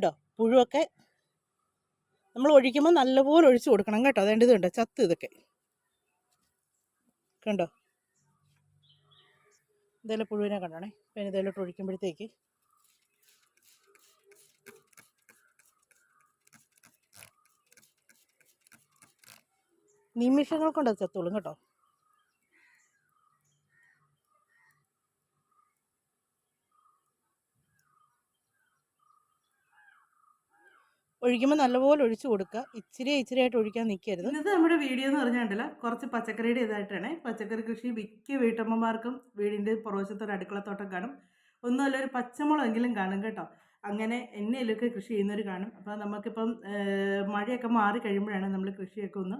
കണ്ടോ പുഴുവൊക്കെ നമ്മൾ ഒഴിക്കുമ്പോൾ നല്ലപോലെ ഒഴിച്ചു കൊടുക്കണം കേട്ടോ. അതേണ്ട ഇത് കണ്ടോ ചത്ത് ഇതൊക്കെ. കണ്ടോ? ഇതെല്ലാം പുഴുവിനെ കണ്ടോണേ. പിന്നെ ഇതേലോട്ട് ഒഴിക്കുമ്പോഴത്തേക്ക്. നിമിഷങ്ങൾ കൊണ്ട് ചത്തോളും കേട്ടോ. ഒഴിക്കുമ്പോൾ നല്ലപോലെ ഒഴിച്ചു കൊടുക്കുക. ഇച്ചിരി ഇച്ചിരി ആയിട്ട് ഒഴിക്കാൻ നിൽക്കരുത് ഇന്നത്തെ നമ്മുടെ വീഡിയോ എന്ന് പറഞ്ഞാൽ കുറച്ച് പച്ചക്കറിയുടെ ഇതായിട്ടാണ്. പച്ചക്കറി കൃഷി മിക്ക വീട്ടമ്മമാർക്കും വീടിന്റെ പുറവശത്ത് ഒരു അടുക്കളത്തോട്ടം കാണും. ഒന്നുമല്ല ഒരു പച്ചമുളകെങ്കിലും കാണും കേട്ടോ. അങ്ങനെ എന്നയിലൊക്കെ കൃഷി ചെയ്യുന്നവർ കാണും. അപ്പോൾ നമുക്കിപ്പം മഴയൊക്കെ മാറി കഴിയുമ്പോഴാണ് നമ്മൾ കൃഷിയൊക്കെ ഒന്ന്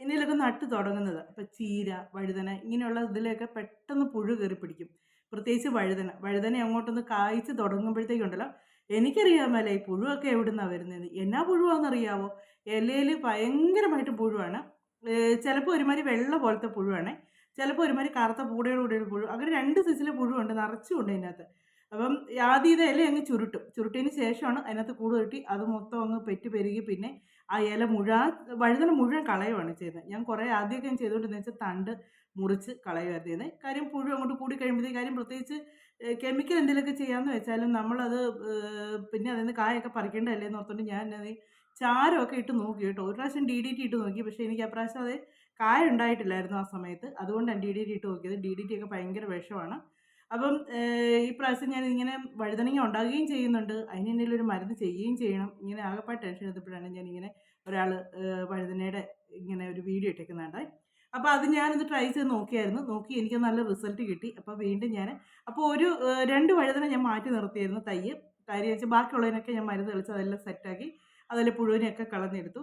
എന്നയിലൊക്കെ നട്ട് തുടങ്ങുന്നത്. അപ്പോൾ ചീര വഴുതന ഇങ്ങനെയുള്ള ഇതിലൊക്കെ പെട്ടെന്ന് പുഴു കയറി പിടിക്കും. പ്രത്യേകിച്ച് വഴുതന. വഴുതന അങ്ങോട്ടൊന്ന് കായ്ച്ച് തുടങ്ങുമ്പോഴത്തേക്കുണ്ടല്ലോ എനിക്കറിയാമല്ലേ ഈ പുഴുവൊക്കെ എവിടുന്നാണ് വരുന്നത് എന്നാ പുഴുവാണെന്നറിയാവോ ഇലയിൽ ഭയങ്കരമായിട്ട് പുഴുവാണ്. ചിലപ്പോൾ ഒരുമാതിരി വെള്ള പോലത്തെ പുഴുവാണ്. ചിലപ്പോൾ ഒരുമാതിരി കറുത്ത പൂടയുടെ കൂടിയൊരു പുഴു. അങ്ങനെ രണ്ട് സൈസിലെ പുഴുവുണ്ട് നിറച്ചുകൊണ്ട് അതിനകത്ത്. അപ്പം ആദ്യം ഇത് ഇല അങ്ങ് ചുരുട്ടും. ചുരുട്ടിയതിന് ശേഷമാണ് അതിനകത്ത് കൂട് കെട്ടി അത് മൊത്തം അങ്ങ് പെറ്റ് പെരുകി പിന്നെ ആ ഇല മുഴുവൻ വഴുതന മുഴുവൻ കളയുവാണ് ചെയ്യുന്നത്. ഞാൻ കുറേ ആദ്യമൊക്കെ ഞാൻ ചെയ്തുകൊണ്ടിരുന്ന വെച്ചാൽ തണ്ട് മുറിച്ച് കളയുമായിരുന്നു ചെയ്യുന്നത്. കാര്യം പുഴു അങ്ങോട്ട് കൂടി കഴിയുമ്പോഴത്തേക്ക് കാര്യം പ്രത്യേകിച്ച് കെമിക്കൽ എന്തെങ്കിലുമൊക്കെ ചെയ്യാമെന്ന് വെച്ചാലും നമ്മളത് പിന്നെ അതിൽ നിന്ന് കായൊക്കെ പറിക്കേണ്ടതല്ലേ എന്ന് ഓർത്തുകൊണ്ട് ഞാൻ അത് ചാരമൊക്കെ ഇട്ട് നോക്കി കേട്ടോ. ഒരു പ്രാവശ്യം ഡി ഡി ടി ഇട്ട് നോക്കി. പക്ഷേ എനിക്ക് ആ പ്രാവശ്യം അത് കായ ഉണ്ടായിട്ടില്ലായിരുന്നു ആ സമയത്ത്. അതുകൊണ്ടാണ് ഡി ഡി ടി ഇട്ട് നോക്കിയത്. ഡി ഡി ടി ഒക്കെ ഭയങ്കര വിഷമാണ്. അപ്പം ഈ പ്രാവശ്യം ഞാൻ ഇങ്ങനെ വഴുതനങ്ങ ഉണ്ടാകുകയും ചെയ്യുന്നുണ്ട്. അതിന് എന്തെങ്കിലും ഒരു മരുന്ന് ചെയ്യുകയും ചെയ്യണം. ഇങ്ങനെ ആകെപ്പാട് ടെൻഷൻ എടുത്തപ്പോഴാണ് ഞാൻ ഇങ്ങനെ ഒരാൾ വഴുതനയുടെ ഇങ്ങനെ ഒരു വീഡിയോ ഇട്ടേക്കുന്നുണ്ട് അപ്പോൾ അത് ഞാനൊന്ന് ട്രൈ ചെയ്ത് നോക്കിയായിരുന്നു. നോക്കി എനിക്ക് നല്ല റിസൾട്ട് കിട്ടി. അപ്പോൾ വീണ്ടും ഞാൻ അപ്പോൾ ഒരു രണ്ട് വഴുതന ഞാൻ മാറ്റി നിർത്തിയായിരുന്നു തയ്യ്. കാര്യം വെച്ചാൽ ബാക്കിയുള്ളതിനൊക്കെ ഞാൻ മരുന്ന് തെളിച്ച് അതെല്ലാം സെറ്റാക്കി അതിൽ പുഴുവിനെയൊക്കെ കളഞ്ഞെടുത്തു.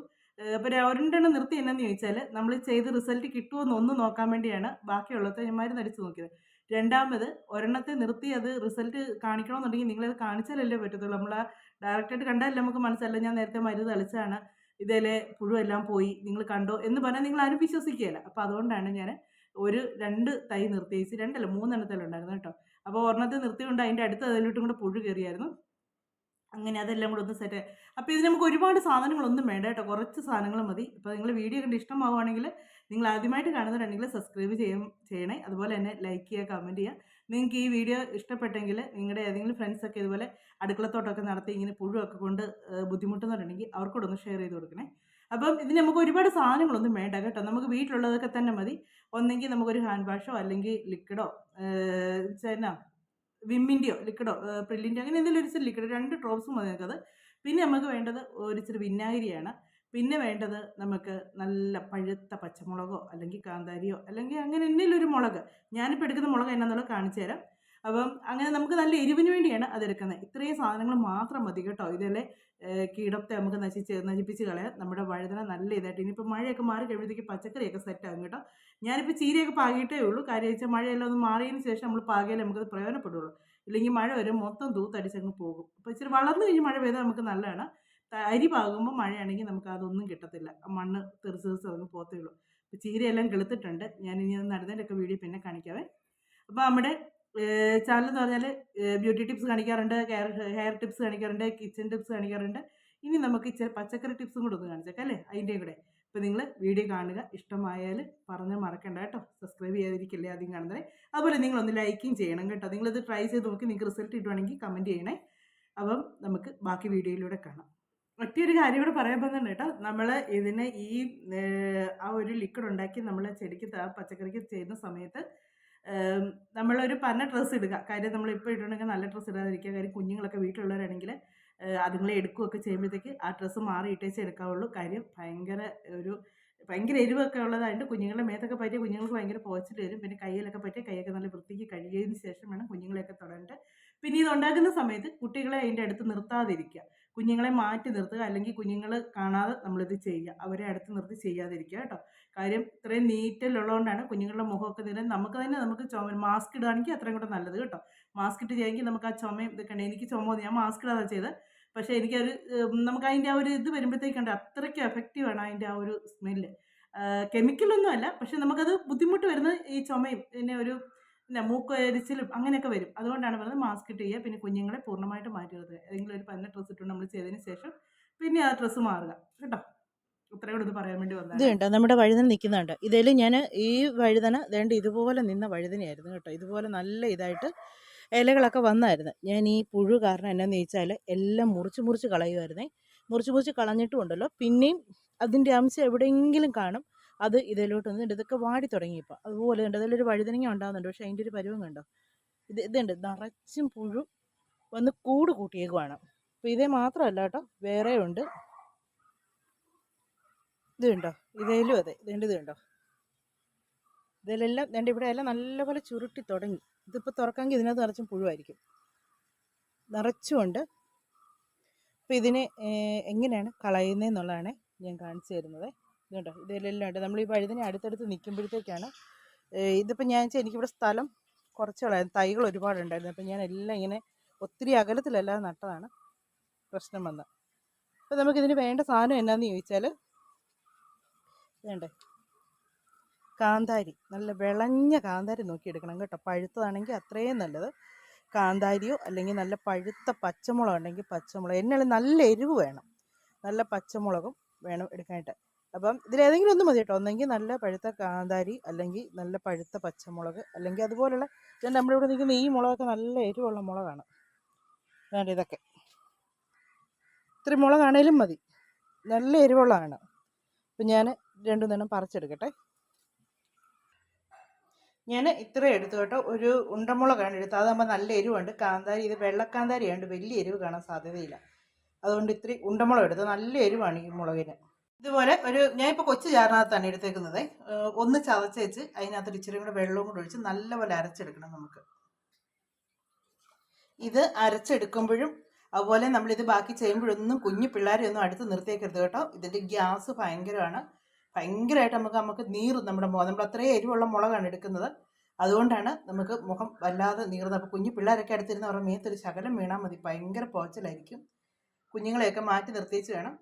അപ്പോൾ രണ്ടെണ്ണം നിർത്തി എന്നാന്ന് ചോദിച്ചാൽ നമ്മൾ ചെയ്ത് റിസൾട്ട് കിട്ടുമോ എന്ന് ഒന്ന് നോക്കാൻ വേണ്ടിയാണ് ബാക്കിയുള്ളത് ഞാൻ മരുന്ന് അടിച്ച് നോക്കിയത്. രണ്ടാമത് ഒരെണ്ണത്തെ നിർത്തി അത് റിസൾട്ട് കാണിക്കണമെന്നുണ്ടെങ്കിൽ നിങ്ങളത് കാണിച്ചാലല്ലേ പറ്റത്തുള്ളൂ. നമ്മൾ ഡയറക്റ്റായിട്ട് കണ്ടാലല്ലേ നമുക്ക് മനസ്സിലല്ല ഞാൻ നേരത്തെ മരുന്ന് തളിച്ചാണ് ഇതിലെ പുഴുവെല്ലാം പോയി നിങ്ങൾ കണ്ടോ എന്ന് പറഞ്ഞാൽ നിങ്ങൾ ആരും വിശ്വസിക്കുകയില്ല. അപ്പോൾ അതുകൊണ്ടാണ് ഞാൻ ഒരു രണ്ട് തൈ നിർത്തിയിച്ച് രണ്ടല്ല മൂന്നെണ്ണത്തിലുണ്ടായിരുന്നു കേട്ടോ. അപ്പോൾ ഒരെണ്ണത്തിൽ നിർത്തിക്കൊണ്ട് അതിന്റെ അടുത്ത് അതിലോട്ടും കൂടെ പുഴു കയറിയായിരുന്നു. അങ്ങനെ അതെല്ലാം കൂടെ ഒന്ന് സെറ്റ് അപ്പോൾ ഇതിന് നമുക്ക് ഒരുപാട് സാധനങ്ങളൊന്നും വേണ്ട കേട്ടോ. കുറച്ച് സാധനങ്ങൾ മതി. അപ്പോൾ നിങ്ങൾ വീഡിയോ കണ്ട് ഇഷ്ടമാവുകയാണെങ്കിൽ നിങ്ങൾ ആദ്യമായിട്ട് കാണുന്നവരാണെങ്കിൽ സബ്സ്ക്രൈബ് ചെയ്യും ചെയ്യണേ. അതുപോലെ തന്നെ ലൈക്ക് ചെയ്യുക കമന്റ് ചെയ്യുക. നിങ്ങൾക്ക് ഈ വീഡിയോ ഇഷ്ടപ്പെട്ടെങ്കിൽ നിങ്ങളുടെ ഏതെങ്കിലും ഫ്രണ്ട്സൊക്കെ ഇതുപോലെ അടുക്കളത്തോട്ടമൊക്കെ നടത്തി ഇങ്ങനെ പുഴുവൊക്കെ കൊണ്ട് ബുദ്ധിമുട്ടുന്നുണ്ടെങ്കിൽ അവർക്കൂടെ ഒന്ന് ഷെയർ ചെയ്ത് കൊടുക്കണേ. അപ്പം ഇതിന് നമുക്ക് ഒരുപാട് സാധനങ്ങളൊന്നും വേണ്ട കേട്ടോ. നമുക്ക് വീട്ടിലുള്ളതൊക്കെ തന്നെ മതി. ഒന്നെങ്കിൽ നമുക്കൊരു ഹാൻഡ് വാഷോ അല്ലെങ്കിൽ ലിക്വിഡോ എന്നാ വിമ്മിന്റെയോ ലിക്വിഡോ പ്രില്ലിന്റെയോ അങ്ങനെ എന്തെങ്കിലും ഒരു ലിക്വിഡ് രണ്ട് ഡ്രോപ്സ് മതി നമുക്കത് പിന്നെ നമുക്ക് വേണ്ടത് ഒരിച്ചിരി വിനാഗിരിയാണ്. പിന്നെ വേണ്ടത് നമുക്ക് നല്ല പഴുത്ത പച്ചമുളകോ അല്ലെങ്കിൽ കാന്താരിയോ അല്ലെങ്കിൽ അങ്ങനെ എന്തെങ്കിലും മുളക്. ഞാനിപ്പോൾ എടുക്കുന്ന മുളക് എന്നാന്നുള്ളത് കാണിച്ചു തരാം. അപ്പം അങ്ങനെ നമുക്ക് നല്ല എരിവിന് വേണ്ടിയാണ് അതെടുക്കുന്നത് ഇത്രയും സാധനങ്ങൾ മാത്രം മതി കേട്ടോ. ഇതിലെ കീടത്തെ നമുക്ക് നശിച്ച് നശിപ്പിച്ച് കളയാൻ നമ്മുടെ വഴുതന നല്ല ഇതായിട്ട് ഇനിയിപ്പോൾ മഴയൊക്കെ മാറി കഴിയുമ്പോഴത്തേക്ക് പച്ചക്കറിയൊക്കെ സെറ്റ് ആകും കേട്ടോ. ഞാനിപ്പോൾ ചീരയൊക്കെ പാകിയിട്ടേ ഉള്ളൂ. കാര്യം വെച്ചാൽ മഴയെല്ലാം ഒന്ന് മാറിയതിന് ശേഷം നമ്മൾ പാകിയാലേ നമുക്കത് പ്രയോജനപ്പെടുള്ളൂ. ഇല്ലെങ്കിൽ മഴ വരും മൊത്തം തൂത്തടിച്ചങ്ങ് പോകും. അപ്പോൾ ഇച്ചിരി വളർന്നു കഴിഞ്ഞ് മഴ പെയ്താൽ നമുക്ക് നല്ലതാണ്. അരി പാകുമ്പോൾ മഴയാണെങ്കിൽ നമുക്ക് അതൊന്നും കിട്ടത്തില്ല. മണ്ണ് തെറിച്ച് തെറിച്ച് അതൊന്നും പോകത്തേ ഉള്ളൂ. അപ്പോൾ ചീരയെല്ലാം കെളുത്തിട്ടുണ്ട്. ഞാൻ ഇനി അത് നടുന്നതിന്റെയൊക്കെ വീഡിയോ പിന്നെ കാണിക്കാവേ. അപ്പോൾ നമ്മുടെ ചാനൽ എന്ന് പറഞ്ഞാൽ ബ്യൂട്ടി ടിപ്സ് കാണിക്കാറുണ്ട് ഹെയർ ഹെയർ ടിപ്സ് കാണിക്കാറുണ്ട് കിച്ചൺ ടിപ്സ് കാണിക്കാറുണ്ട്. ഇനി നമുക്ക് ഇച്ചിരി പച്ചക്കറി ടിപ്സും കൂടെ ഒന്ന് കാണിച്ചേക്കാം അല്ലേ? അതിന്റെയും കൂടെ. അപ്പോൾ നിങ്ങൾ വീഡിയോ കാണുക. ഇഷ്ടമായാൽ പറഞ്ഞ് മറക്കണ്ട കേട്ടോ. സബ്സ്ക്രൈബ് ചെയ്യാതിരിക്കില്ലേ ആദ്യം കാണുന്നത് അതുപോലെ നിങ്ങളൊന്ന് ലൈക്കും ചെയ്യണം കേട്ടോ. നിങ്ങളിത് ട്രൈ ചെയ്ത് നോക്കി നിങ്ങൾക്ക് റിസൾട്ട് കിട്ടുവാണെങ്കിൽ കമന്റ് ചെയ്യണേ. അപ്പം നമുക്ക് ബാക്കി വീഡിയോയിലൂടെ കാണാം. ഒറ്റയൊരു കാര്യം കൂടെ പറയാൻ പോകുന്നുണ്ട് കേട്ടോ. നമ്മൾ ഇതിന് ഈ ആ ഒരു ലിക്വിഡ് ഉണ്ടാക്കി നമ്മൾ ചെടിക്ക് പച്ചക്കറിക്ക് ചെയ്യുന്ന സമയത്ത് നമ്മളൊരു പന്ന ഡ്രസ്സ് ഇടുക. കാര്യം നമ്മൾ ഇപ്പോൾ ഇട്ടുണ്ടെങ്കിൽ നല്ല ഡ്രസ്സ് ഇടാതിരിക്കുക. കാര്യം കുഞ്ഞുങ്ങളൊക്കെ വീട്ടിലുള്ളവരാണെങ്കിൽ അതുങ്ങളെ എടുക്കുകയൊക്കെ ചെയ്യുമ്പോഴത്തേക്ക് ആ ഡ്രസ്സ് മാറി ഇട്ടേച്ച് എടുക്കാവുള്ളൂ. കാര്യം ഭയങ്കര ഒരു ഭയങ്കര എരിവൊക്കെ ഉള്ളതായിട്ട് കുഞ്ഞുങ്ങളുടെ മേത്തൊക്കെ പറ്റിയ കുഞ്ഞുങ്ങൾക്ക് ഭയങ്കര പോച്ചിട്ട് വരും. പിന്നെ കയ്യിലൊക്കെ പറ്റിയ കൈയൊക്കെ നല്ല വൃത്തിക്ക് കഴുകിയതിന് ശേഷം വേണം കുഞ്ഞുങ്ങളെയൊക്കെ തുടങ്ങിയിട്ട് പിന്നെ ഇത് ഉണ്ടാക്കുന്ന സമയത്ത് കുട്ടികളെ അതിന്റെ അടുത്ത് നിർത്താതിരിക്കുക. കുഞ്ഞുങ്ങളെ മാറ്റി നിർത്തുക അല്ലെങ്കിൽ കുഞ്ഞുങ്ങൾ കാണാതെ നമ്മളിത് ചെയ്യുക. അവരെ അടുത്ത് നിർത്തി ചെയ്യാതിരിക്കുക കേട്ടോ. കാര്യം ഇത്രയും നീറ്റലുള്ളതുകൊണ്ടാണ് കുഞ്ഞുങ്ങളുടെ മുഖമൊക്കെ നില നമുക്ക് തന്നെ നമുക്ക് ചുമ മാസ്ക് ഇടുകയാണെങ്കിൽ അത്രയും കൂടെ നല്ലത് കേട്ടോ. മാസ്ക് ഇട്ട് ചെയ്യാമെങ്കിൽ നമുക്ക് ആ ചുമയും ഇതൊക്കെ എനിക്ക് ചുമ ഞാൻ മാസ്ക് ഇടാതെ ചെയ്ത് പക്ഷേ എനിക്കൊരു നമുക്ക് അതിന്റെ ആ ഒരു ഇത് വരുമ്പോഴത്തേക്കുണ്ട് അത്രയ്ക്ക് എഫക്റ്റീവാണ് അതിന്റെ ആ ഒരു സ്മെല്ല് കെമിക്കലൊന്നും അല്ല. പക്ഷെ നമുക്കത് ബുദ്ധിമുട്ട് വരുന്നത് ഈ ചുമയും പിന്നെ ഒരു പിന്നെ മൂക്കൊരിച്ചിലും അങ്ങനെയൊക്കെ വരും. അതുകൊണ്ടാണ് പറയുന്നത് മാസ്ക് ഇട്ട് ചെയ്യുക പിന്നെ കുഞ്ഞുങ്ങളെ പൂർണമായിട്ട് മാറ്റി നിർത്തുക ഏതെങ്കിലും ഒരു പന്ന ഡ്രസ്സ് ഇട്ടുകൊണ്ട് നമ്മൾ ചെയ്തതിന് ശേഷം പിന്നെ ആ ഡ്രസ്സ് മാറുക. കേട്ടോ? ഇതുണ്ട് നമ്മുടെ വഴുതന നിൽക്കുന്നുണ്ട്. ഇതിൽ ഞാൻ ഈ വഴുതന വേണ്ട ഇതുപോലെ നിന്ന വഴുതനയായിരുന്നു കേട്ടോ. ഇതുപോലെ നല്ല ഇതായിട്ട് ഇലകളൊക്കെ വന്നായിരുന്നു. ഞാൻ ഈ പുഴു കാരണം എന്നാന്ന് ചോദിച്ചാൽ എല്ലാം മുറിച്ച് മുറിച്ച് കളയുമായിരുന്നേ മുറിച്ച് മുറിച്ച് കളഞ്ഞിട്ടും ഉണ്ടല്ലോ പിന്നെയും അതിന്റെ അംശം എവിടെയെങ്കിലും കാണും. അത് ഇതിലോട്ട് വന്നിട്ട് ഇതൊക്കെ വാടി തുടങ്ങിയപ്പോൾ അതുപോലെ ഉണ്ട് അതിലൊരു വഴുതനങ്ങ ഉണ്ടാകുന്നുണ്ട് പക്ഷേ അതിന്റെ ഒരു പരുവം കണ്ടോ? ഇത് ഇതുണ്ട് നിറച്ചും പുഴു വന്ന് കൂട് കൂട്ടിയേക്കുവാണ്. അപ്പോൾ ഇതേ മാത്രമല്ല കേട്ടോ വേറെ ഉണ്ട്. ഇത് കണ്ടോ ഇതേലും അതെ ഇതേണ്ട ഇത് കണ്ടോ? ഇതിലെല്ലാം രണ്ട് ഇവിടെ എല്ലാം നല്ലപോലെ ചുരുട്ടി തുടങ്ങി. ഇതിപ്പോൾ തുറക്കാമെങ്കിൽ ഇതിനകത്ത് നിറച്ചും പുഴുവായിരിക്കും. നിറച്ചുമുണ്ട് അപ്പോൾ ഇതിനെ എങ്ങനെയാണ് കളയുന്നതെന്നുള്ളതാണ് ഞാൻ കാണിച്ചു തരുന്നത്. ഇത് കണ്ടോ ഇതിലെല്ലാം ഉണ്ട്. നമ്മൾ ഈ വഴുതന അടുത്തടുത്ത് നിൽക്കുമ്പോഴത്തേക്കാണ് ഇതിപ്പോൾ ഞാൻ വെച്ചാൽ എനിക്കിവിടെ സ്ഥലം കുറച്ചുകളായിരുന്നു. തൈകൾ ഒരുപാടുണ്ടായിരുന്നു അപ്പോൾ ഞാൻ എല്ലാം ഇങ്ങനെ ഒത്തിരി അകലത്തിലല്ലാതെ നട്ടതാണ്. പ്രശ്നം വന്നത് അപ്പോൾ നമുക്കിതിന് വേണ്ട സാധനം എന്നാന്ന് ചോദിച്ചാൽ വേണ്ടേ? കാന്താരി. നല്ല വിളഞ്ഞ കാന്താരി നോക്കിയെടുക്കണം കേട്ടോ. പഴുത്തതാണെങ്കിൽ അത്രയും നല്ലത്. കാന്താരിയോ അല്ലെങ്കിൽ നല്ല പഴുത്ത പച്ചമുളക് ഉണ്ടെങ്കിൽ പച്ചമുളക്. എന്നാലും നല്ല എരിവ് വേണം. നല്ല പച്ചമുളകും വേണം എടുക്കാനായിട്ട്. അപ്പം ഇതിലേതെങ്കിലും ഒന്ന് മതി കേട്ടോ ഒന്നെങ്കിൽ നല്ല പഴുത്ത കാന്താരി അല്ലെങ്കിൽ നല്ല പഴുത്ത പച്ചമുളക് അല്ലെങ്കിൽ അതുപോലുള്ള ഞാൻ നമ്മുടെ ഇവിടെ നിൽക്കുന്ന ഈ മുളകൊക്കെ നല്ല എരിവുള്ള മുളകാണ്. വേണ്ട ഇതൊക്കെ. ഇത്രയും മുളകാണേലും മതി. നല്ല എരിവുള്ളതാണ്. അപ്പം ഞാൻ രണ്ടു നേരം പറിച്ചെടുക്കട്ടെ. ഞാൻ ഇത്രയും എടുത്തു കേട്ടോ. ഒരു ഉണ്ടമുളകാണ് എടുത്തത്. അതാകുമ്പോൾ നല്ല എരിവുണ്ട്. കാന്താരി ഇത് വെള്ളക്കാന്താരി ആയതുകൊണ്ട് വലിയ എരിവ് കാണാൻ സാധ്യതയില്ല. അതുകൊണ്ട് ഇത്തിരി ഉണ്ടമുളക് എടുത്ത് നല്ല എരിവാണ് ഈ മുളകിന്. ഇതുപോലെ ഒരു ഞാനിപ്പോൾ കൊച്ചു ചാറിനകത്താണ് എടുത്തേക്കുന്നത്. ഒന്ന് ചതച്ച് വെച്ച് അതിനകത്ത് ഇച്ചിരി കൂടെ വെള്ളവും കൂടെ ഒഴിച്ച് നല്ലപോലെ അരച്ചെടുക്കണം നമുക്ക്. ഇത് അരച്ചെടുക്കുമ്പോഴും അതുപോലെ നമ്മളിത് ബാക്കി ചെയ്യുമ്പോഴൊന്നും കുഞ്ഞു പിള്ളേരെ ഒന്നും അടുത്ത് നിർത്തിയേക്കരുത് കേട്ടോ. ഇതിന്റെ ഗ്യാസ് ഭയങ്കരമാണ്. ഭയങ്കരമായിട്ട് നമുക്ക് നമുക്ക് നീറും നമ്മുടെ മുഖം. നമ്മൾ അത്രയും എരിവുള്ള മുളകാണ് എടുക്കുന്നത്. അതുകൊണ്ടാണ് നമുക്ക് മുഖം വല്ലാതെ നീറുന്നത്. അപ്പോൾ കുഞ്ഞു പിള്ളേരൊക്കെ അടുത്തിരുന്ന് അവരുടെ മേത്തൊരു ശകലം വീണാൽ മതി. ഭയങ്കര പോച്ചലായിരിക്കും. കുഞ്ഞുങ്ങളെയൊക്കെ മാറ്റി നിർത്തിച്ച് വേണം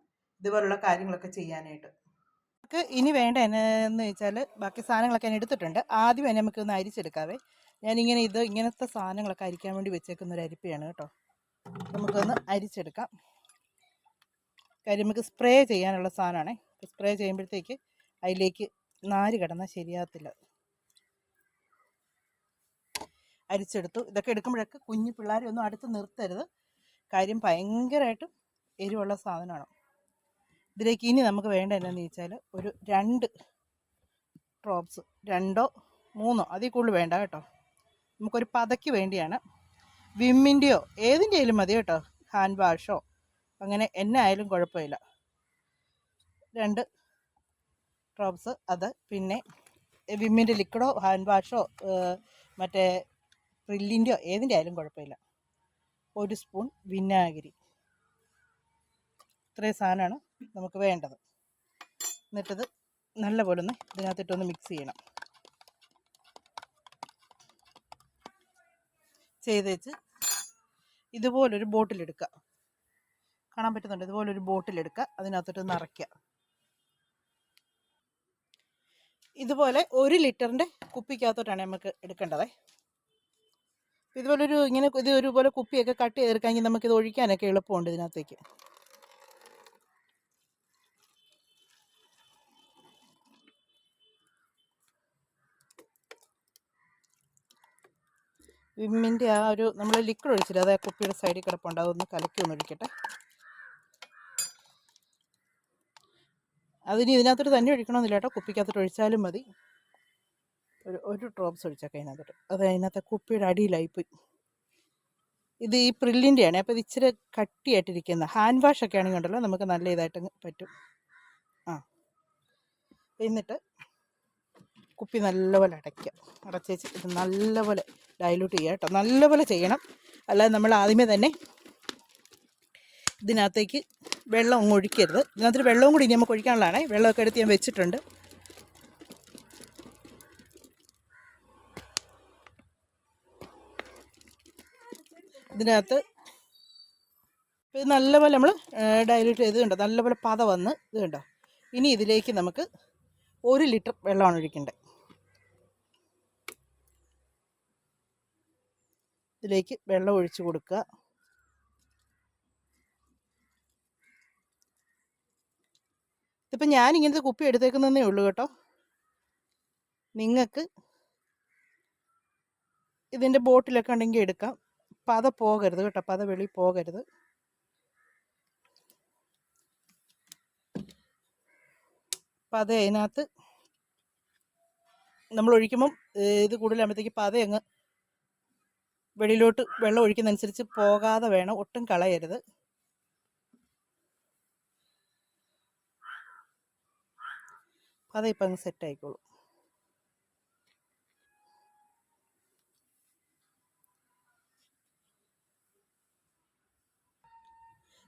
ഇതുപോലുള്ള കാര്യങ്ങളൊക്കെ ചെയ്യാനായിട്ട്. നമുക്ക് ഇനി വേണ്ട എന്നാന്ന് വെച്ചാൽ ബാക്കി സാധനങ്ങളൊക്കെ ഞാൻ എടുത്തിട്ടുണ്ട്. ആദ്യം തന്നെ നമുക്ക് ഒന്ന് അരിച്ചെടുക്കാവേ. ഞാനിങ്ങനെ ഇത് ഇങ്ങനത്തെ സാധനങ്ങളൊക്കെ അരിക്കാൻ വേണ്ടി വെച്ചേക്കുന്ന ഒരു അരിപ്പയാണ് കേട്ടോ. നമുക്കൊന്ന് അരിച്ചെടുക്കാം. കാര്യം നമുക്ക് സ്പ്രേ ചെയ്യാനുള്ള സാധനമാണേ. സ്പ്രേ ചെയ്യുമ്പോഴത്തേക്ക് അതിലേക്ക് നാര് കിടന്നാൽ ശരിയാകത്തില്ല. അരിച്ചെടുത്തു. ഇതൊക്കെ എടുക്കുമ്പോഴൊക്കെ കുഞ്ഞു പിള്ളേരെ ഒന്നും അടുത്ത് നിർത്തരുത്. കാര്യം ഭയങ്കരമായിട്ടും എരിവുള്ള സാധനമാണ്. ഇതിലേക്ക് ഇനി നമുക്ക് വേണ്ട എന്താണെന്ന് ചോദിച്ചാൽ ഒരു രണ്ട് ഡ്രോപ്സ് രണ്ടോ മൂന്നോ അതിൽ കൂടുതൽ വേണ്ട കേട്ടോ. നമുക്കൊരു പതയ്ക്ക് വേണ്ടിയാണ്. വിമ്മിന്റെയോ ഏതിന്റെ ആയാലും മതി കേട്ടോ. ഹാൻഡ് വാഷോ അങ്ങനെ എന്നെ ആയാലും കുഴപ്പമില്ല. രണ്ട് ഡ്രോപ്സ് അത് പിന്നെ വിമ്മിന്റെ ലിക്വിഡോ ഹാൻഡ് വാഷോ മറ്റേ പ്രില്ലിന്റെയോ ഏതിന്റെ ആയാലും കുഴപ്പമില്ല. ഒരു സ്പൂൺ വിനാഗിരി. ഇത്രയും സാധനമാണ്. നമുക്ക് വേണ്ടത്. എന്നിട്ടത് നല്ലപോലെ ഒന്ന് ഇതിനകത്തിട്ടൊന്ന് മിക്സ് ചെയ്യണം. ചെയ്ത് വെച്ച് ഇതുപോലൊരു ബോട്ടിലെടുക്കുക കാണാൻ പറ്റുന്നുണ്ട്? ഇതുപോലൊരു ബോട്ടിലെടുക്കുക അതിനകത്തോട്ട് നിറയ്ക്കുക ഇതുപോലെ ഒരു ലിറ്ററിന്റെ കുപ്പിക്കകത്തോട്ടാണ് നമുക്ക് എടുക്കേണ്ടത്. ഇതുപോലൊരു ഇങ്ങനെ ഇത് ഒരുപോലെ കുപ്പിയൊക്കെ കട്ട് ചെയ്തെടുക്കാമെങ്കിൽ നമുക്കിത് ഒഴിക്കാനൊക്കെ എളുപ്പമുണ്ട് ഇതിനകത്തേക്ക്. വിമ്മിന്റെ ആ ഒരു നമ്മൾ ലിക്വിഡ് ഒഴിച്ചില്ല അത് ആ കുപ്പിയുടെ സൈഡിൽ കിടപ്പുണ്ട്. അതൊന്ന് കലക്കി ഒന്ന് ഒഴിക്കട്ടെ. അതിന് ഇതിനകത്തോട്ട് തന്നെ ഒഴിക്കണമെന്നില്ല കേട്ടോ. കുപ്പിക്കകത്തോട്ട് ഒഴിച്ചാലും മതി. ഒരു ഒരു ഡ്രോപ്സ് ഒഴിച്ചൊക്കെ അതിനകത്തോട്ട്. അത് അതിനകത്തെ കുപ്പിയുടെ അടിയിലായിപ്പോയി ഇത് ഈ പ്രില്ലിന്റെയാണ് അപ്പോൾ ഇത് ഇച്ചിരി കട്ടിയായിട്ടിരിക്കുന്ന ഹാൻഡ് വാഷൊക്കെ ആണെങ്കിൽ ഉണ്ടല്ലോ നമുക്ക് നല്ല ഇതായിട്ട് പറ്റും. ആ. എന്നിട്ട് കുപ്പി നല്ലപോലെ അടയ്ക്കുക അടച്ചേച്ച് ഇത് നല്ലപോലെ ഡൈലൂട്ട് ചെയ്യുക കേട്ടോ. നല്ലപോലെ ചെയ്യണം. അല്ലാതെ നമ്മൾ ആദ്യമേ തന്നെ ഇതിനകത്തേക്ക് വെള്ളം അങ്ങ് ഒഴിക്കരുത്. ഇതിനകത്തൊരു വെള്ളവും കൂടി ഇനി നമുക്ക് ഒഴിക്കാനുള്ളതാണേ. വെള്ളമൊക്കെ എടുത്ത് ഞാൻ വെച്ചിട്ടുണ്ട്. ഇതിനകത്ത് ഇത് നല്ലപോലെ നമ്മൾ ഡൈലൂട്ട് ചെയ്ത് കണ്ടോ? നല്ലപോലെ പത വന്ന് ഇത് കണ്ടോ? ഇനി ഇതിലേക്ക് നമുക്ക് ഒരു ലിറ്റർ വെള്ളമാണ് ഒഴിക്കേണ്ടത്. ഇതിലേക്ക് വെള്ളം ഒഴിച്ചു കൊടുക്കുക. ഇതിപ്പോൾ ഞാൻ ഇങ്ങനത്തെ കുപ്പി എടുത്തേക്കുന്നതേ ഉള്ളൂ കേട്ടോ. നിങ്ങൾക്ക് ഇതിന്റെ ബോട്ടിലൊക്കെ ഉണ്ടെങ്കിൽ എടുക്കാം. പത പോകരുത് കേട്ടോ പത വെളി പോകരുത്. പത അതിനകത്ത് നമ്മൾ ഒഴിക്കുമ്പം ഇത് കൂടുതലാകുമ്പോഴത്തേക്ക് പത അങ്ങ് വെളിയിലോട്ട് വെള്ളം ഒഴിക്കുന്നതനുസരിച്ച് പോകാതെ വേണം ഒട്ടും കളയരുത്. അതെ ഇപ്പം അങ്ങ് സെറ്റ് ആയിക്കോളൂ.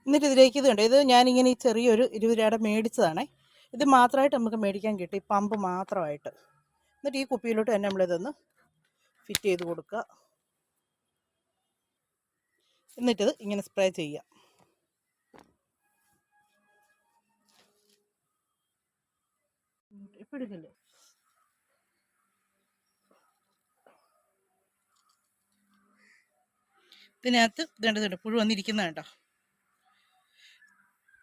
എന്നിട്ട് ഇതിലേക്ക് ഇത് കണ്ടോ? ഇത് ഞാനിങ്ങനെ ഈ ചെറിയൊരു ഇരുപത് രൂപയുടെ മേടിച്ചതാണേ. ഇത് മാത്രമായിട്ട് നമുക്ക് മേടിക്കാൻ കിട്ടി. പമ്പ് മാത്രമായിട്ട്. എന്നിട്ട് ഈ കുപ്പിയിലോട്ട് തന്നെ നമ്മളിതൊന്ന് ഫിറ്റ് ചെയ്ത് കൊടുക്കുക. എന്നിട്ടിത് ഇങ്ങനെ സ്പ്രേ ചെയ്യുക ഇപ്പം ഇതിനകത്ത് ഇതുണ്ട് ഇതുണ്ട് പുഴു വന്നിരിക്കുന്ന കേട്ടോ.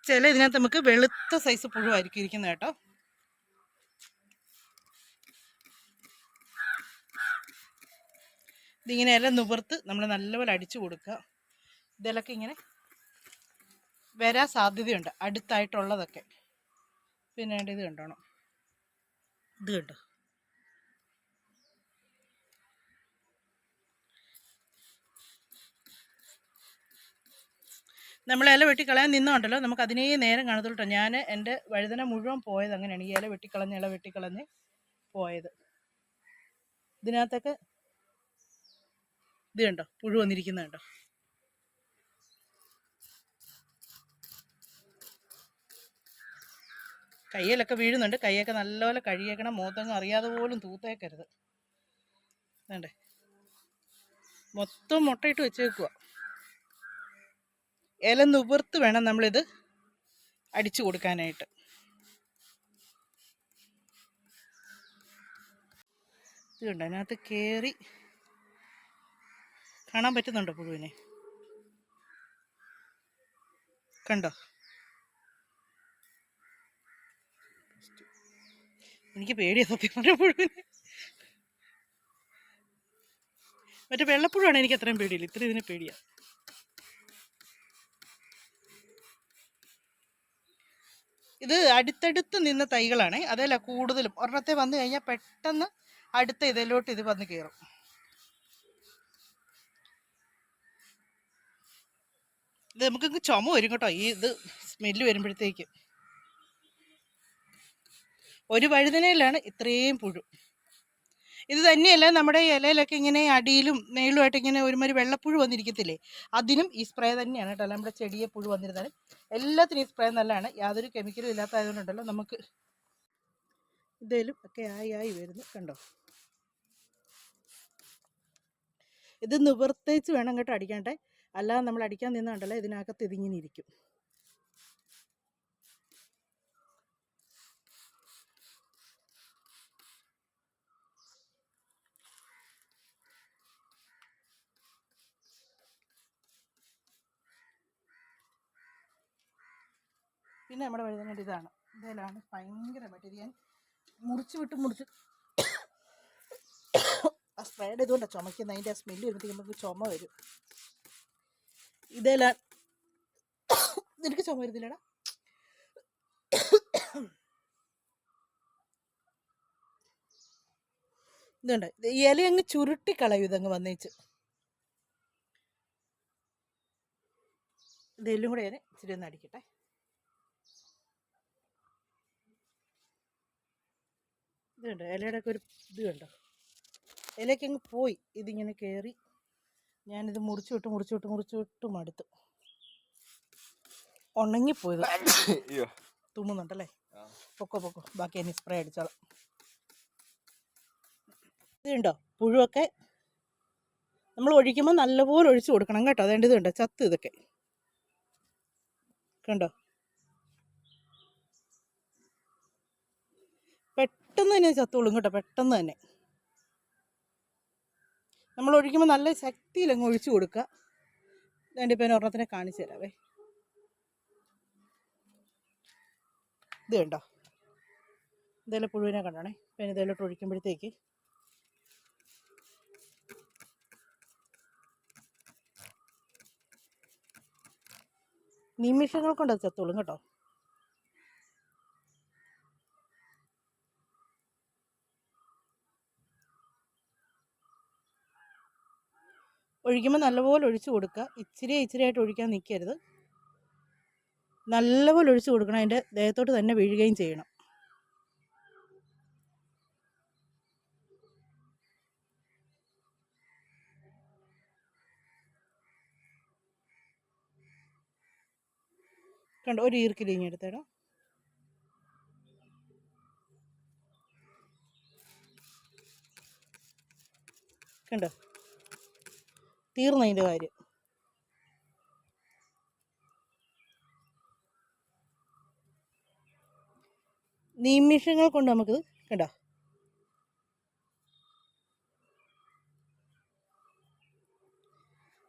ചില ഇതിനകത്ത് നമുക്ക് വെളുത്ത സൈസ് പുഴുവായിരിക്കും ഇരിക്കുന്നത് കേട്ടോ. ഇതിങ്ങനെ ഇല നിവർത്ത് നമ്മൾ നല്ലപോലെ അടിച്ചു കൊടുക്കുക. ഇതിലൊക്കെ ഇങ്ങനെ വരാൻ സാധ്യതയുണ്ട്. അടുത്തായിട്ടുള്ളതൊക്കെ. പിന്നെ ഇത് കണ്ടോണം. ഇത് കണ്ടോ? നമ്മൾ ഇല വെട്ടിക്കളയാൻ നിന്നുണ്ടല്ലോ. നമുക്ക് അതിനേ നേരം കാണത്തുള്ളൂ ഞാൻ എന്റെ വഴുതന മുഴുവൻ പോയത് അങ്ങനെയാണ്. ഈ ഇല വെട്ടിക്കളഞ്ഞ് ഇല വെട്ടിക്കളഞ്ഞ് പോയത്. ഇതിനകത്തൊക്കെ ഇത് കണ്ടോ? പുഴു വന്നിരിക്കുന്നത് കയ്യിലൊക്കെ വീഴുന്നുണ്ട്. കൈയൊക്കെ നല്ലപോലെ കഴുകിയേക്കണം. മുഖത്തൊന്നും അറിയാതെ പോലും തൂത്തേക്കരുത്. വേണ്ടേ? മൊത്തം മുട്ടയിട്ട് വെച്ചേക്കുക ഇല നിവർത്ത് വേണം നമ്മളിത് അടിച്ചു കൊടുക്കാനായിട്ട്. ഇതുണ്ട് അതിനകത്ത് കയറി കാണാൻ പറ്റുന്നുണ്ടോ പുഴുവിനെ? കണ്ടോ? എനിക്ക് പേടിയാ സത്യം പറഞ്ഞ പുഴുവിന് മറ്റേ വെള്ളപ്പുഴുവാണ് എനിക്ക് അത്രയും പേടിയില്ല. ഇത്ര ഇതിന് പേടിയാ. ഇത് അടുത്തടുത്ത് നിന്ന തൈകളാണ്. അതല്ല കൂടുതലും. ഒരെണ്ണത്തെ വന്നു കഴിഞ്ഞാൽ പെട്ടെന്ന് അടുത്ത ഇതിലോട്ട് ഇത് വന്ന് കയറും. ഇത് നമുക്ക് ചുമ വരും കേട്ടോ. ഈ ഇത് സ്മെല്ല് വരുമ്പോഴത്തേക്ക്. ഒരു വഴുതനയിലാണ് ഇത്രയും പുഴു. ഇത് തന്നെയല്ല നമ്മുടെ ഇലയിലൊക്കെ ഇങ്ങനെ അടിയിലും മേളുമായിട്ട് ഇങ്ങനെ ഒരുമാതിരി വെള്ളപ്പുഴു വന്നിരിക്കത്തില്ലേ? അതിനും ഈ സ്പ്രേ തന്നെയാണ് കേട്ടോ. നമ്മുടെ ചെടിയെ പുഴു വന്നിരുന്നാലും എല്ലാത്തിനും ഈ സ്പ്രേ നല്ലതാണ്. യാതൊരു കെമിക്കലും ഇല്ലാത്തതായതുകൊണ്ടല്ലോ നമുക്ക് ഇതേലും ഒക്കെ ആയി ആയി വരുന്നു കണ്ടോ? ഇത് നിവർത്തേച്ച് വേണം കേട്ടോ അടിക്കാണ്ടേ അല്ലാതെ നമ്മൾ അടിക്കാൻ നിന്നുണ്ടല്ലോ ഇതിനകത്ത് ഇതിങ്ങനെ ഇരിക്കും. പിന്നെ നമ്മുടെ വഴുതനയുടെ ഇതാണ്. ഇതിലാണ് ഭയങ്കരമായിട്ട് ഇത് ഞാൻ മുറിച്ച് വിട്ട് മുറിച്ച് ആ സ്പ്രേഡ് ഇതുകൊണ്ടാണ് ചുമക്കുന്നത് അതിന്റെ ആ സ്മെല്ല് വരുമ്പോഴത്തേക്ക് നമുക്ക് ചുമ വരും. ഇതെല്ലാം നിനക്ക് ചുമ വരുന്നില്ലടാ. ഇതുണ്ട്. ഇല അങ്ങ് ചുരുട്ടി കളയൂ ഇതങ്ങ് വന്നേച്ച്. ഇതെല്ലാം കൂടെ ഞാൻ ഇച്ചിരി ഒന്ന് അടിക്കട്ടെ. ഇത് കണ്ടോ ഇലയുടെ ഒക്കെ ഒരു ഇത് കണ്ടോ ഇലയ്ക്ക് അങ്ങ് പോയി. ഇതിങ്ങനെ കയറി ഞാനിത് മുറിച്ചു വിട്ട് മുറിച്ചു വിട്ട് മുറിച്ചു വിട്ട് മടുത്തു. ഉണങ്ങിപ്പോയത്. തുമ്മുന്നുണ്ടല്ലേ. പൊക്കോ പൊക്കോ. ബാക്കി അതിന് സ്പ്രേ അടിച്ചോളാം. ഇതുണ്ടോ പുഴുവൊക്കെ നമ്മൾ ഒഴിക്കുമ്പോൾ നല്ലപോലെ ഒഴിച്ചു കൊടുക്കണം കേട്ടോ. അതേണ്ട ഇതുണ്ടോ ചത്ത് ഇതൊക്കെ. കണ്ടോ? പെട്ടെന്ന് തന്നെ ചത്തോളും കേട്ടോ പെട്ടെന്ന് തന്നെ. നമ്മൾ ഒഴിക്കുമ്പോൾ നല്ല ശക്തിയിൽ അങ്ങ് ഒഴിച്ചു കൊടുക്കുക. രണ്ട് പേര് ഒരെണ്ണത്തിനെ കാണിച്ചു തരാവേ. ഇത് കണ്ടോ? ഇതേലെ പുഴുവിനെ കണ്ടോണേ? പിന്നെ ഇതിലോട്ട് ഒഴിക്കുമ്പോഴത്തേക്ക്. നിമിഷങ്ങൾ കൊണ്ട് ചത്തോളും കേട്ടോ. ഒഴിക്കുമ്പോൾ നല്ലപോലെ ഒഴിച്ചു കൊടുക്കുക. ഇച്ചിരി ഇച്ചിരി ആയിട്ട് ഒഴിക്കാൻ നിൽക്കരുത് നല്ലപോലെ ഒഴിച്ചു കൊടുക്കണം. അതിന്റെ ദേഹത്തോട്ട് തന്നെ വീഴുകയും ചെയ്യണം. കണ്ടോ? ഒരു ഈർക്കിൽ ഇനി എടുത്തേടാം. കണ്ടോ? തീർന്നതിന്റെ കാര്യം. നിമിഷങ്ങൾ കൊണ്ട് നമുക്കിത് കണ്ടോ?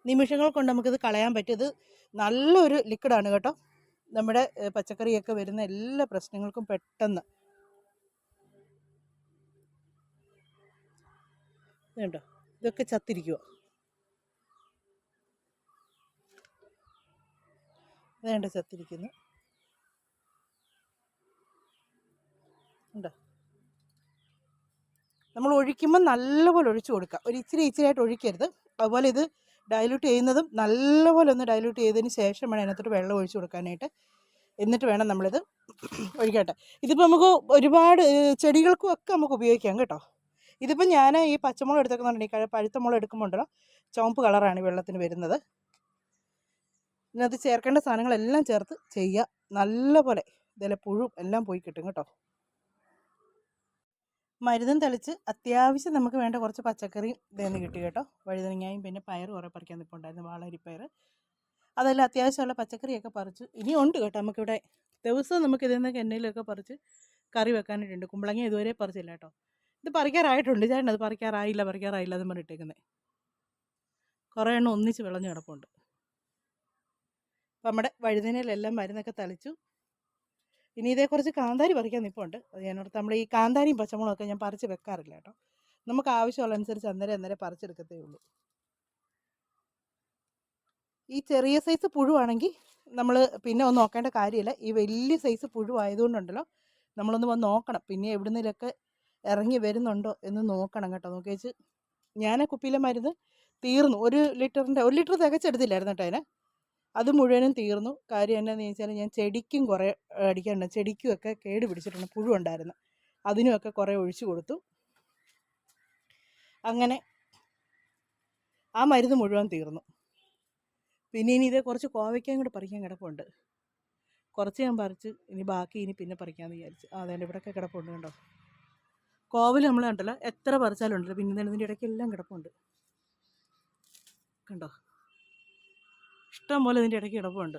നിമിഷങ്ങൾ കൊണ്ട് നമുക്കിത് കളയാൻ പറ്റും. ഇത് നല്ലൊരു ലിക്വിഡാണ് കേട്ടോ. നമ്മുടെ പച്ചക്കറിയൊക്കെ വരുന്ന എല്ലാ പ്രശ്നങ്ങൾക്കും പെട്ടെന്ന്. കണ്ടോ ഇതൊക്കെ ചത്തിരിക്കുക വേണ്ട ചത്തിരിക്കുന്നു. ഉണ്ടോ? നമ്മൾ ഒഴിക്കുമ്പോൾ നല്ലപോലെ ഒഴിച്ചു കൊടുക്കുക. ഒരു ഇച്ചിരി ഇച്ചിരി ആയിട്ട് ഒഴിക്കരുത്. അതുപോലെ ഇത് ഡൈല്യൂട്ട് ചെയ്യുന്നതും നല്ലപോലെ ഒന്ന് ഡൈല്യൂട്ട് ചെയ്തതിന് ശേഷം വേണം അതിനകത്തോട്ട് വെള്ളം ഒഴിച്ചു കൊടുക്കാനായിട്ട്. എന്നിട്ട് വേണം നമ്മളിത് ഒഴിക്കട്ടെ. ഇതിപ്പോൾ നമുക്ക് ഒരുപാട് ചെടികൾക്കും ഒക്കെ നമുക്ക് ഉപയോഗിക്കാം കേട്ടോ. ഇതിപ്പോൾ ഞാൻ ഈ പച്ചമുളക് എടുത്തേക്കുന്നുണ്ടെങ്കിൽ പഴുത്ത മുളക് എടുക്കുമ്പോൾ ഉണ്ടല്ലോ ചുവപ്പ് കളറാണ് വെള്ളത്തിന് വരുന്നത്. ഇതിനകത്ത് ചേർക്കേണ്ട സാധനങ്ങളെല്ലാം ചേർത്ത് ചെയ്യുക നല്ലപോലെ. ഇതിലെ പുഴു എല്ലാം പോയി കിട്ടും കേട്ടോ. മരുന്നും തളിച്ച് അത്യാവശ്യം നമുക്ക് വേണ്ട കുറച്ച് പച്ചക്കറിയും ഇതേന്ന് കിട്ടി കേട്ടോ. വഴുതനങ്ങയും പിന്നെ പയർ കുറേ പറിക്കാൻ നിൽപ്പുണ്ടായിരുന്നു വാളരിപ്പയർ അതെല്ലാം അത്യാവശ്യമുള്ള പച്ചക്കറിയൊക്കെ പറിച്ചു. ഇനിയും ഉണ്ട് കേട്ടോ നമുക്കിവിടെ. ദിവസവും നമുക്ക് ഇതിൽ നിന്നൊക്കെ എണ്ണയിലൊക്കെ പറിച്ച് കറി വെക്കാനായിട്ടുണ്ട്. കുമ്പളങ്ങ ഇതുവരെ പറിച്ചില്ല കേട്ടോ. ഇത് പറിക്കാറായിട്ടുണ്ട്. ചേട്ടൻ അത് പറിക്കാറായില്ല പറിക്കാറായില്ല എന്ന് പറഞ്ഞിട്ടേക്കുന്നത് കുറേ എണ്ണം ഒന്നിച്ച് വിളഞ്ഞ് കിടപ്പുണ്ട്. നമ്മുടെ വഴുതനയിലെല്ലാം മരുന്നൊക്കെ തളിച്ചു. ഇനി ഇതേക്കുറിച്ച് കാന്താരി പറിക്കാൻ നിൽപ്പുണ്ട് അത് ഞാനോർത്ത് നമ്മൾ ഈ കാന്താരിയും പച്ചമുളകൊക്കെ ഞാൻ പറിച്ച് വെക്കാറില്ല കേട്ടോ. നമുക്ക് ആവശ്യമുള്ള അനുസരിച്ച് അന്നേരം അന്നേരം പറിച്ചെടുക്കത്തേ ഉള്ളൂ. ഈ ചെറിയ സൈസ് പുഴുവാണെങ്കിൽ നമ്മൾ പിന്നെ ഒന്ന് നോക്കേണ്ട കാര്യമില്ല. ഈ വലിയ സൈസ് പുഴുവായതുകൊണ്ടുണ്ടല്ലോ നമ്മളൊന്ന് വന്ന് നോക്കണം. പിന്നെ എവിടുന്നേലൊക്കെ ഇറങ്ങി വരുന്നുണ്ടോ എന്ന് നോക്കണം കേട്ടോ. നോക്കി വെച്ച് ഞാൻ കുപ്പിയിലെ മരുന്ന് തീർന്നു. ഒരു ലിറ്ററിന്റെ ഒരു ലിറ്റർ തികച്ചെടുത്തില്ലായിരുന്നു കേട്ടോ അതിന്. അത് മുഴുവനും തീർന്നു. കാര്യം എന്നാന്ന് ചോദിച്ചാൽ ഞാൻ ചെടിക്കും കുറേ അടിക്കാനുണ്ട് ചെടിക്കുമൊക്കെ കേട് പിടിച്ചിട്ടുണ്ട്. പുഴു ഉണ്ടായിരുന്നു. അതിനുമൊക്കെ കുറേ ഒഴിച്ചു കൊടുത്തു. അങ്ങനെ ആ മരുന്ന് മുഴുവൻ തീർന്നു. പിന്നെ ഇനി ഇതേ കുറച്ച് കോവയ്ക്കാൻ കൂടെ പറിക്കാൻ കിടപ്പുണ്ട്. കുറച്ച് ഞാൻ പറിച്ച് ഇനി ബാക്കി ഇനി പിന്നെ പറിക്കാമെന്ന് വിചാരിച്ചു. അതേണ്ട ഇവിടെയൊക്കെ കിടപ്പുണ്ട് കണ്ടോ? കോവൽ നമ്മൾ കണ്ടല്ലോ എത്ര പറിച്ചാലും ഉണ്ടല്ലോ. പിന്നെ ഇതിന്റെ ഇടയ്ക്ക് എല്ലാം കിടപ്പുണ്ട്. കണ്ടോ? ഇഷ്ടം പോലെ ഇതിന്റെ ഇടയ്ക്ക് കിടപ്പുണ്ട്.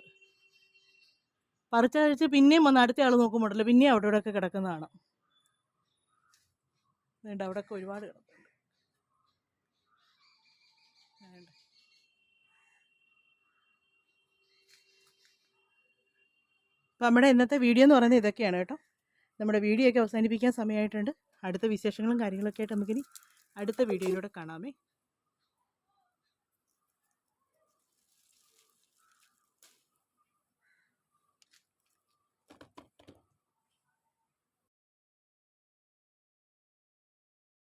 പറിച്ച പിന്നെയും വന്ന് അടുത്ത ആൾ നോക്കുമ്പോഴല്ലോ പിന്നെയും അവിടെ ഇവിടെയൊക്കെ കിടക്കുന്നതാണ് വേണ്ട അവിടെയൊക്കെ ഒരുപാട് കിടപ്പുണ്ട്. നമ്മുടെ ഇന്നത്തെ വീഡിയോ എന്ന് പറയുന്നത് ഇതൊക്കെയാണ് കേട്ടോ. നമ്മുടെ വീഡിയോ ഒക്കെ അവസാനിപ്പിക്കാൻ സമയമായിട്ടുണ്ട്. അടുത്ത വിശേഷങ്ങളും കാര്യങ്ങളൊക്കെ ആയിട്ട് നമുക്കിനി അടുത്ത വീഡിയോയിലൂടെ കാണാമേ.